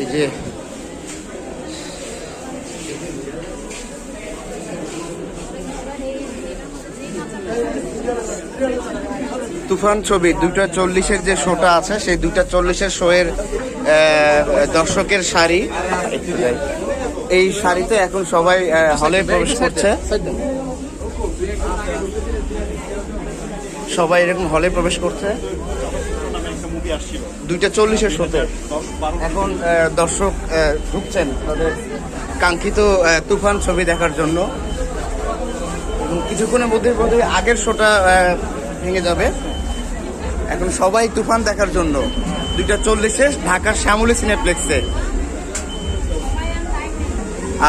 এই যে তুফান ছবি, দুইটা চল্লিশের যে শোটা আছে, সেই দুইটা চল্লিশের শো এর দর্শকের শাড়ি। এই শাড়িতে এখন সবাই হলে প্রবেশ করছে। সবাই এরকম হলে প্রবেশ করছে। দুইটা চল্লিশের শোতে। এখন দর্শক ঢুকছেন তাদের কাঙ্ক্ষিত তুফান ছবি দেখার জন্য। এবং কিছুক্ষণের মধ্যে মধ্যে আগের শোটা ভেঙে যাবে। এখন সবাই তুফান দেখার জন্য। দুইটা চল্লিশে ঢাকার শ্যামলী সিনেপ্লেক্সে।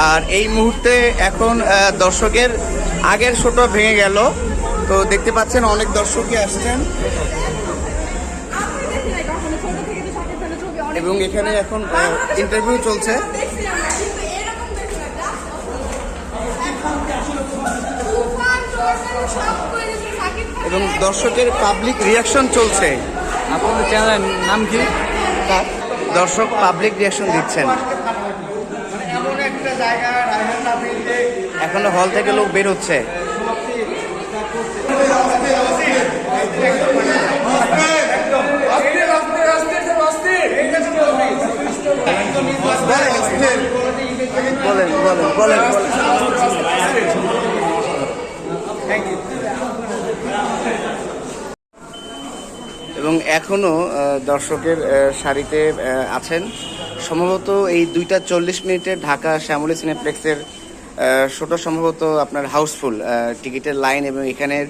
আর এই মুহূর্তে এখন দর্শকের আগের শোটা ভেঙে গেল। তো দেখতে পাচ্ছেন অনেক দর্শকই আসছেন। এবং এখানে এখন ইন্টারভিউ চলছে। এবং দর্শকের পাবলিক রিয়াকশন চলছে। আপনাদের চ্যানেলের নাম কি? দর্শক পাবলিক রিয়াকশন দিচ্ছেন। এখনও হল থেকে লোক বের হচ্ছে বলেন। এবং এখনও আহ, দর্শকের সারিতে আছেন। সম্ভবত এই দুইটা চল্লিশ মিনিটে ঢাকা শ্যামলী সিনেপ্লেক্সের শোটা সম্ভবত আপনার হাউসফুল টিকিটের লাইন এবং এখানের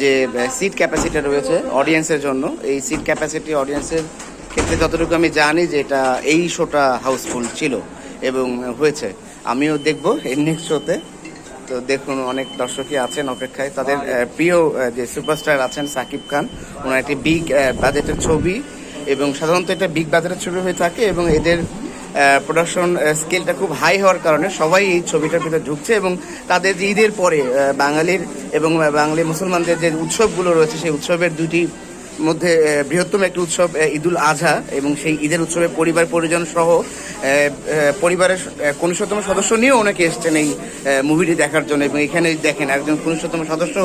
যে সিট ক্যাপাসিটি রয়েছে অডিয়েন্সের জন্য। এই সিট ক্যাপাসিটি অডিয়েন্সের ক্ষেত্রে যতটুকু আমি জানি যে এটা এই শোটা হাউসফুল ছিল এবং হয়েছে। আমিও দেখব নেক্সট শোতে তো দেখুন, অনেক দর্শকই আছেন অপেক্ষায়। তাদের প্রিয় যে সুপারস্টার আছেন সাকিব খান, ওনার একটি বিগ বাজেটের ছবি এবং সাধারণত এটা বিগ বাজেটের ছবি হয়ে থাকে এবং এদের প্রোডাকশন স্কেলটা খুব হাই হওয়ার কারণে সবাই এই ছবিটার ভিতরে ঢুকছে এবং তাদের যে ঈদের পরে বাঙালির এবং বাঙালি মুসলমানদের যে উৎসবগুলো রয়েছে, সেই উৎসবের দুটি মধ্যে বৃহত্তম একটি উৎসব ঈদুল আজহা এবং সেই ঈদের উৎসবে পরিবার, পরিজন সহ পরিবারের কনিষ্ঠতম সদস্য নিয়েও অনেকে এসছেন এই মুভিটি দেখার জন্য এবং এখানে দেখেন একজন কনিষ্ঠতম সদস্য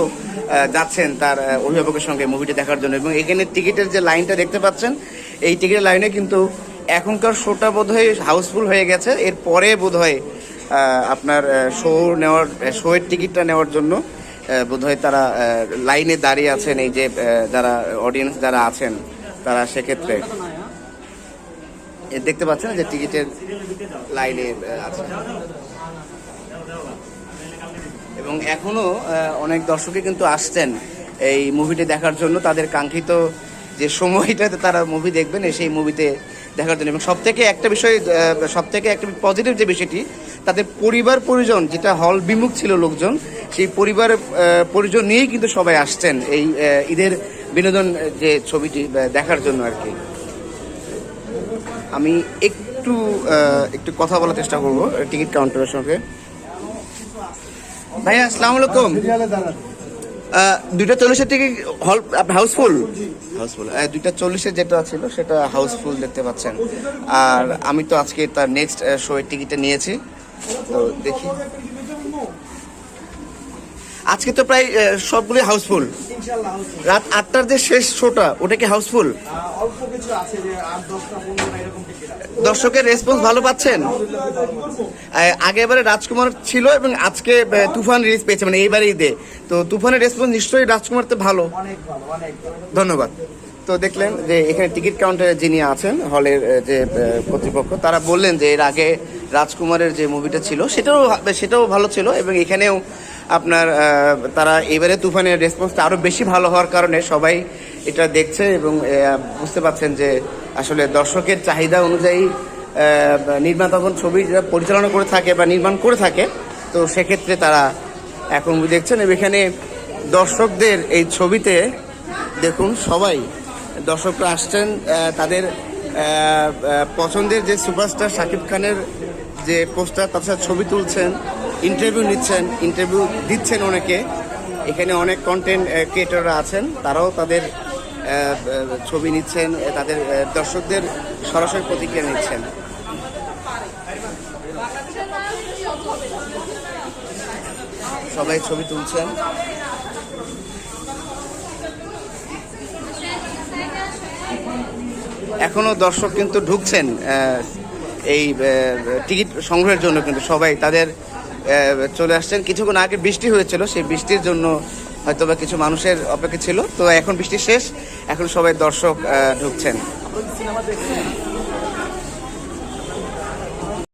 যাচ্ছেন তার অভিভাবকের সঙ্গে মুভিটি দেখার জন্য এবং এখানে টিকিটের যে লাইনটা দেখতে পাচ্ছেন, এই টিকিটের লাইনে কিন্তু এখনকার শোটা বোধহয় হাউসফুল হয়ে গেছে। এরপরে বোধহয় আপনার শো নেওয়ার শোয়ের টিকিটটা নেওয়ার জন্য বোধহয় তারা লাইনে দাঁড়িয়ে আছেন, এই যে যারা অডিয়েন্স যারা আছেন, তারা সেক্ষেত্রে। দেখতে পাচ্ছেন যে টিকিটের লাইনে আছে এবং এখনও অনেক দর্শকই কিন্তু আসছেন এই মুভিটি দেখার জন্য। তাদের কাঙ্ক্ষিত যে সময়টাতে তারা মুভি দেখবেন সেই মুভিতে দেখার জন্য। এবং সব থেকে একটা বিষয় সব থেকে একটা পজিটিভ যে বিষয়টি তাদের পরিবার পরিজন যেটা হল বিমুখ ছিল লোকজন সেই পরিবার পরিজন নিয়েই কিন্তু সবাই আসছেন এই ঈদের বিনোদন যে ছবিটি দেখার জন্য আর কি। আমি একটু একটু কথা বলার চেষ্টা করব টিকিট কাউন্টারের সঙ্গে। ভাইয়া আসসালামু আলাইকুম। দুইটা চল্লিশের টিকিট হল হাউসফুল? হাউসফুল। দুইটা চল্লিশের যেটা ছিল সেটা হাউসফুল দেখতে পাচ্ছেন। আর আমি তো আজকে তার নেক্সট শো এর টিকিটটা নিয়েছি। তো দেখি। আজকে তো প্রায় সবগুলি হাউসফুল রাত আটটার যে শেষ শোটা ওটা কি হাউসফুল দর্শকের রেসপন্স ভালো পাচ্ছেন? আহ, আগেবারে রাজকুমার ছিল এবং আজকে তুফান রিলিজ পেয়েছে মানে এইবারে ঈদে। তো তুফানের রেসপন্স নিশ্চয়ই রাজকুমার তো ভালো ধন্যবাদ। তো দেখলেন যে এখানে টিকিট কাউন্টারে যিনি আছেন হলের যে কর্তৃপক্ষ তারা বললেন যে এর আগে রাজকুমারের যে মুভিটা ছিল, সেটাও সেটাও ভালো ছিল এবং এখানেও আপনার তারা এবারে তুফানের রেসপন্সটা আরও বেশি ভালো হওয়ার কারণে সবাই এটা দেখছে এবং বুঝতে পারছেন যে আসলে দর্শকের চাহিদা অনুযায়ী নির্মাতাগণ ছবি পরিচালনা করে থাকে বা নির্মাণ করে থাকে। তো সেক্ষেত্রে তারা এখন দেখছেন এবং এখানে দর্শকদের এই ছবিতে দেখুন সবাই, দর্শকরা আসছেন তাদের পছন্দের যে সুপারস্টার শাকিব খানের যে পোস্টার, তার সাথে ছবি তুলছেন ইন্টারভিউ নিচ্ছেন ইন্টারভিউ দিচ্ছেন অনেকে। এখানে অনেক কন্টেন্ট ক্রিয়েটররা আছেন, তারাও তাদের ছবি নিচ্ছেন তাদের দর্শকদের সরাসরি প্রতিক্রিয়া নিচ্ছেন। সবাই ছবি তুলছেন। এখনও দর্শক কিন্তু ঢুকছেন এই টিকিট সংগ্রহের জন্য কিন্তু সবাই তাদের চলে আসছেন। কিছুক্ষণ আগে বৃষ্টি হয়েছিল, সেই বৃষ্টির জন্য হয়তো বা কিছু মানুষের অপেক্ষা ছিল। তো এখন বৃষ্টি শেষ, এখন সবাই দর্শক ঢুকছেন।